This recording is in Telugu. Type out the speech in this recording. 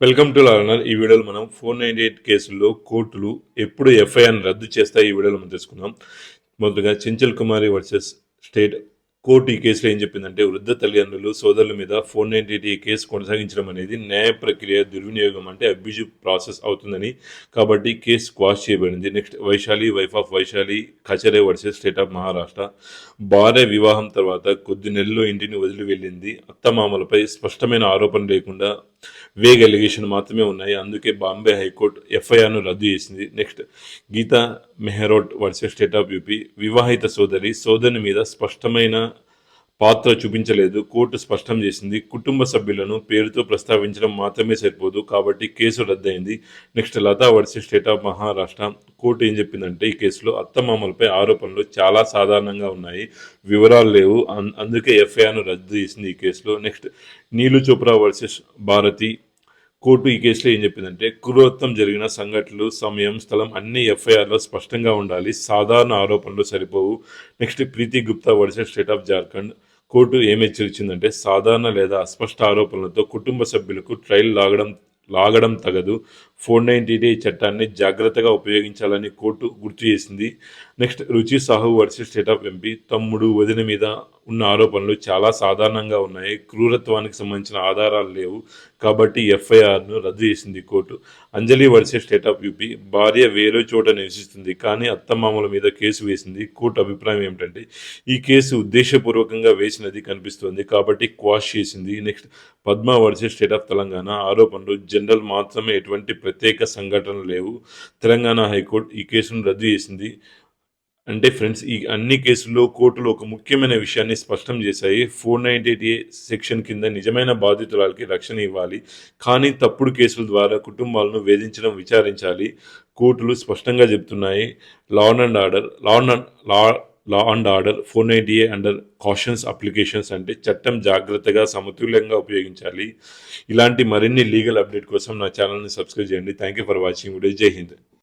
వెల్కమ్ టు లర్నర్ ఈ వీడియోలో మనం ఫోర్ నైంటీ ఎయిట్ కేసుల్లో కోర్టులు ఎప్పుడు ఎఫ్ఐఆర్ని రద్దు చేస్తాయి ఈ వీడియోలో మనం తెలుసుకుందాం. మొదటగా Chanchal Kumari versus state court ఈ కేసులో ఏం చెప్పిందంటే వృద్ధ తల్లిదండ్రులు సోదరుల మీద ఫోర్ నైంటీ ఎయిట్ ఈ కేసు కొనసాగించడం అనేది న్యాయ ప్రక్రియ దుర్వినియోగం అంటే అబ్యూజివ్ ప్రాసెస్ అవుతుందని కాబట్టి కేసు క్వాష్ చేయబడింది. Next Vaishali wife of Vaishali Kachare versus state of Maharashtra భార్య వివాహం తర్వాత కొద్ది నెలల్లో ఇంటిని వదిలి వెళ్ళింది. అత్తమామలపై స్పష్టమైన ఆరోపణ లేకుండా వేగ్ ఎలిగేషన్ మాత్రమే ఉన్నాయి. అందుకే బాంబే హైకోర్టు ఎఫ్ఐఆర్ను రద్దు చేసింది. Next Geeta Mehrot versus state of UP వివాహిత సోదరి సోదరుని మీద స్పష్టమైన పాత్ర చూపించలేదు. కోర్టు స్పష్టం చేసింది. కుటుంబ సభ్యులను పేరుతో ప్రస్తావించడం మాత్రమే సరిపోదు. కాబట్టి case రద్దయింది. Next Lata versus state of Maharashtra. Court ఏం చెప్పిందంటే ఈ కేసులో అత్తమామలపై ఆరోపణలు చాలా సాధారణంగా ఉన్నాయి. వివరాలు లేవు. అన్- అందుకే ఎఫ్ఐఆర్ను రద్దు చేసింది ఈ కేసులో. Next Neelu Chopra versus Bharati. Court ఈ కేసులో ఏం చెప్పిందంటే క్రూరత్వం జరిగిన సంఘటనలు సమయం స్థలం అన్ని ఎఫ్ఐఆర్లో స్పష్టంగా ఉండాలి. సాధారణ ఆరోపణలు సరిపోవు. Next Preeti Gupta versus state of Jharkhand. Court ఏమి హెచ్చరించిందంటే సాధారణ లేదా అస్పష్ట ఆరోపణలతో కుటుంబ సభ్యులకు ట్రయల్ లాగడం లాగడం తగదు. ఫోర్ నైన్టీ డే చట్టాన్ని జాగ్రత్తగా ఉపయోగించాలని కోర్టు గుర్తు చేసింది. Next Ruchi Sahu versus state of MP తమ్ముడు వదిన మీద ఉన్న ఆరోపణలు చాలా సాధారణంగా ఉన్నాయి. క్రూరత్వానికి సంబంధించిన ఆధారాలు లేవు. కాబట్టి ఎఫ్ఐఆర్ను రద్దు చేసింది court. Anjali versus state of UP. భార్య వేరే చోట నివసిస్తుంది. కానీ అత్తమామల మీద కేసు వేసింది. కోర్టు అభిప్రాయం ఏమిటంటే ఈ కేసు ఉద్దేశపూర్వకంగా వేసినది కనిపిస్తోంది. కాబట్టి క్వాష్ చేసింది. Next Padma versus state of Telangana. ఆరోపణలు జనరల్ మాత్రమే. ఎటువంటి ప్రత్యేక సంఘటనలు లేవు. తెలంగాణ హైకోర్టు ఈ కేసును రద్దు చేసింది. అంటే ఫ్రెండ్స్ ఈ అన్ని కేసుల్లో కోర్టులు ఒక ముఖ్యమైన విషయాన్ని స్పష్టం చేశాయి. Four ninety eight A section కింద నిజమైన బాధితురాలకి రక్షణ ఇవ్వాలి. కానీ తప్పుడు కేసుల ద్వారా కుటుంబాలను వేధించడం విచారించాలి. కోర్టులు స్పష్టంగా చెప్తున్నాయి law and order law and law law and order four ninety A under cautions applications అంటే చట్టం జాగ్రత్తగా సమతుల్యంగా ఉపయోగించాలి. ఇలాంటి మరిన్ని లీగల్ అప్డేట్ కోసం నా ఛానల్ని సబ్స్క్రైబ్ చేయండి. Thank you for watching. Video Jai Hind.